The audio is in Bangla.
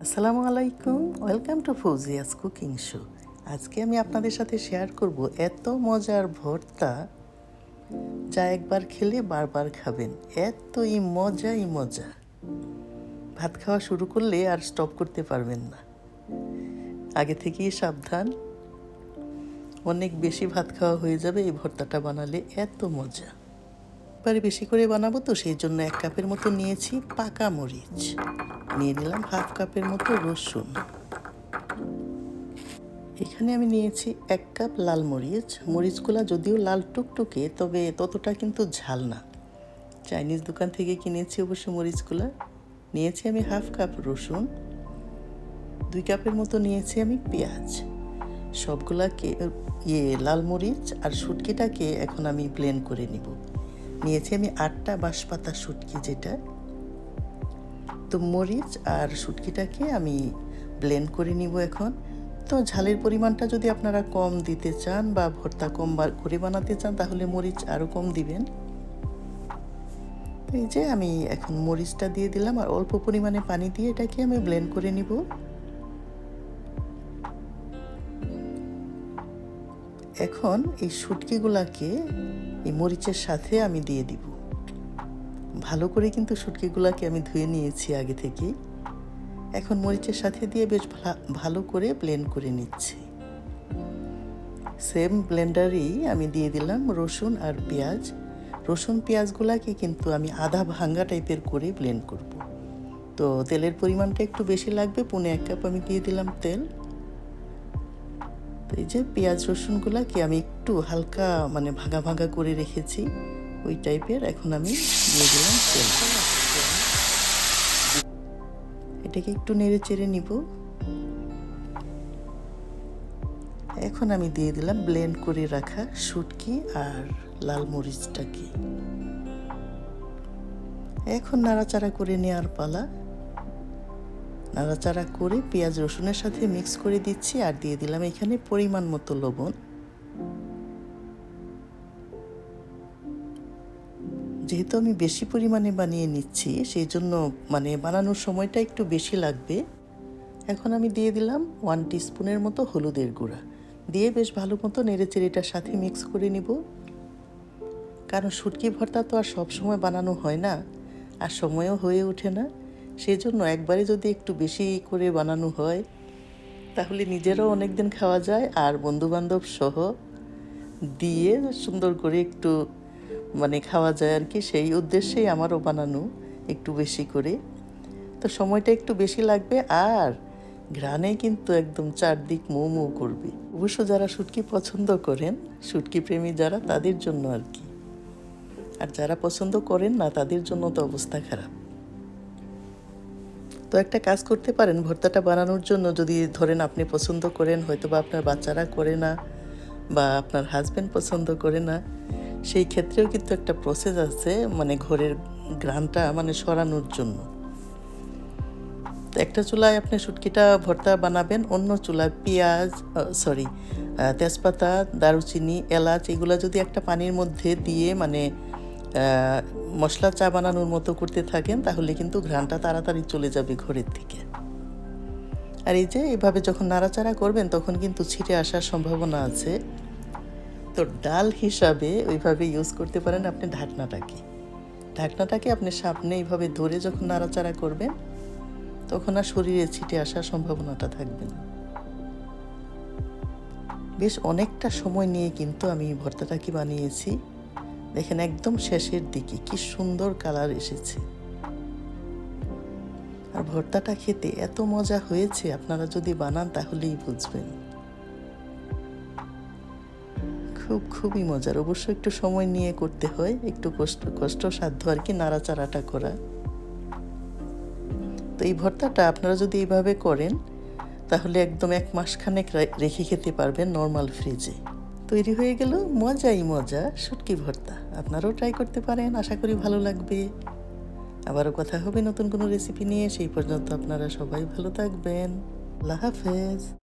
আসসালামু আলাইকুম। Welcome to Fauzia's cooking show আজকে আমি আপনাদের সাথে শেয়ার করব এত মজার ভর্তা, যা একবার খেলে বারবার খাবেন। এতই মজাই মজা। ভাত খাওয়া শুরু করলে আর স্টপ করতে পারবেন না। আগে থেকেই সাবধান। অনেক বেশি ভাত খাওয়া হয়ে যাবে এই ভর্তাটা বানালে এত মজা। এবারে বেশি করে বানাবো তো, সেই জন্য এক কাপের মতো নিয়েছি পাকা মরিচ। নিয়ে নিলাম হাফ কাপের মতো রসুন। এখানে আমি নিয়েছি এক কাপ লাল মরিচ। মরিচগুলা যদিও লাল টুকটুকে, তবে ততটা কিন্তু ঝাল না। চাইনিজ দোকান থেকে কিনেছি অবশ্য মরিচগুলা। নিয়েছি আমি হাফ কাপ রসুন। দুই কাপের মতো নিয়েছি আমি পেঁয়াজ। সবগুলাকে ইয়ে লাল মরিচ আর শুটকিটাকে এখন আমি ব্লেন্ড করে নিব। নিয়েছি আমি আটটা বাঁশপাতা শুটকি যেটা। তো মরিচ আর শুটকিটাকে আমি ব্লেন্ড করে নিব এখন। তো ঝালের পরিমাণটা যদি আপনারা কম দিতে চান বা ভর্তা কম করে বানাতে চান, তাহলে মরিচ আরও কম দিবেন। এই যে আমি এখন মরিচটা দিয়ে দিলাম আর অল্প পরিমাণে পানি দিয়ে এটাকে আমি ব্লেন্ড করে নিব। এখন এই শুটকিগুলাকে এই মরিচের সাথে আমি দিয়ে দিব। ভালো করে কিন্তু শুটকিগুলাকে আমি ধুয়ে নিয়েছি আগে থেকে এখন মরিচের সাথে দিয়ে বেশ ভালো করে ব্লেন্ড করে নিচ্ছি। সেম ব্লেন্ডারেই আমি দিয়ে দিলাম রসুন আর পেঁয়াজ। রসুন পেঁয়াজগুলাকে কিন্তু আমি আধা ভাঙ্গা টাইপের করে ব্লেন্ড করব। তো তেলের পরিমাণটা একটু বেশি লাগবে, পুনে এক কাপ আমি দিয়ে দিলাম তেল। তো এই যে পেঁয়াজ রসুনগুলাকে আমি একটু হালকা মানে ভাঙা ভাঙা করে রেখেছি। ওই টাইপের এখন আমি দিয়ে দিলাম তেল। এটাকে একটু নেড়ে চেড়ে নিব। এখন আমি দিয়ে দিলাম ব্লেন্ড করে রাখা শুটকি আর লাল মরিচটাকে। এখন নাড়াচাড়া করে নেওয়ার পালা। নাড়াচাড়া করে পেঁয়াজ রসুনের সাথে মিক্স করে দিচ্ছি আর দিয়ে দিলাম এখানে পরিমাণ মতো লবণ। যেহেতু আমি বেশি পরিমাণে বানিয়ে নিচ্ছি, সেই জন্য মানে বানানোর সময়টা একটু বেশি লাগবে। এখন আমি দিয়ে দিলাম ওয়ান টিস্পুনের মতো হলুদের গুঁড়া। দিয়ে বেশ ভালো মতো নেড়ে চেড়েটার সাথে মিক্স করে নিব। কারণ শুটকি ভর্তা তো আর সব সময় বানানো হয় না, আর সময়ও হয়ে ওঠে না। সেই জন্য একবারে যদি একটু বেশি করে বানানো হয়, তাহলে নিজেরও অনেক দিন খাওয়া যায় আর বন্ধুবান্ধব সহ দিয়ে সুন্দর করে একটু মানে খাওয়া যায় আর কি, সেই উদ্দেশ্যেই আমারও বানানো একটু বেশি করে। তো সময়টা একটু বেশি লাগবে আর ঘ্রাণে কিন্তু একদম চারদিক মৌ মৌ করবে। অবশ্য যারা শুটকি পছন্দ করেন, শুটকি প্রেমী যারা, তাদের জন্য আর কি। আর যারা পছন্দ করেন না, তাদের জন্য তো অবস্থা খারাপ। তো একটা কাজ করতে পারেন, ভর্তাটা বানানোর জন্য যদি ধরেন আপনি পছন্দ করেন হয়তো বা আপনার বাচ্চারা করে না বা আপনার হাজব্যান্ড পছন্দ করে না সেই ক্ষেত্রেও কিন্তু একটা প্রসেস আছে মানে ঘরের গ্রানটা মানে সরানোর জন্য। একটা চুলায় আপনি শুটকিটা, ভর্তা বানাবেন, অন্য চুলায় পেঁয়াজ সরি তেজপাতা, দারুচিনি, এলাচ, এগুলো যদি একটা পানির মধ্যে দিয়ে মানে মশলা চা বানানোর মতো করতে থাকেন, তাহলে কিন্তু ঘ্রাণটা তাড়াতাড়ি চলে যাবে ঘরের থেকে আর এই যে, এভাবে যখন নাড়াচাড়া করবেন, তখন কিন্তু ছিটে আসার সম্ভাবনা আছে। তো ডাল হিসাবে ওইভাবে ইউজ করতে পারেন আপনি ঢাকনাটাকে। ঢাকনাটাকে আপনি সামনে এইভাবে ধরে যখন নাড়াচাড়া করবেন, তখন আর শরীরে ছিটে আসার সম্ভাবনাটা থাকবে না। বেশ অনেকটা সময় নিয়ে কিন্তু আমি ভর্তাটাকে বানিয়েছি। দেখেন একদম শেষের দিকে, কি সুন্দর কালার এসেছে। আর ভর্তাটা খেতে এত মজা হয়েছে, আপনারা যদি বানান তাহলেই বুঝবেন। খুব, খুবই মজার। অবশ্য একটু সময় নিয়ে করতে হয়, একটু কষ্ট কষ্ট সাধ্য আর কি নাড়াচাড়াটা করা। তো এই ভর্তাটা আপনারা যদি এইভাবে করেন, তাহলে একদম এক মাসখানেক রেখে খেতে পারবেন নর্মাল ফ্রিজে। তৈরি হয়ে গেল মজাই মজা শুটকি ভর্তা। আপনারাও ট্রাই করতে পারেন, আশা করি ভালো লাগবে। আবারও কথা হবে নতুন কোনো রেসিপি নিয়ে, সেই পর্যন্ত আপনারা সবাই ভালো থাকবেন। আল্লাহ হাফেজ।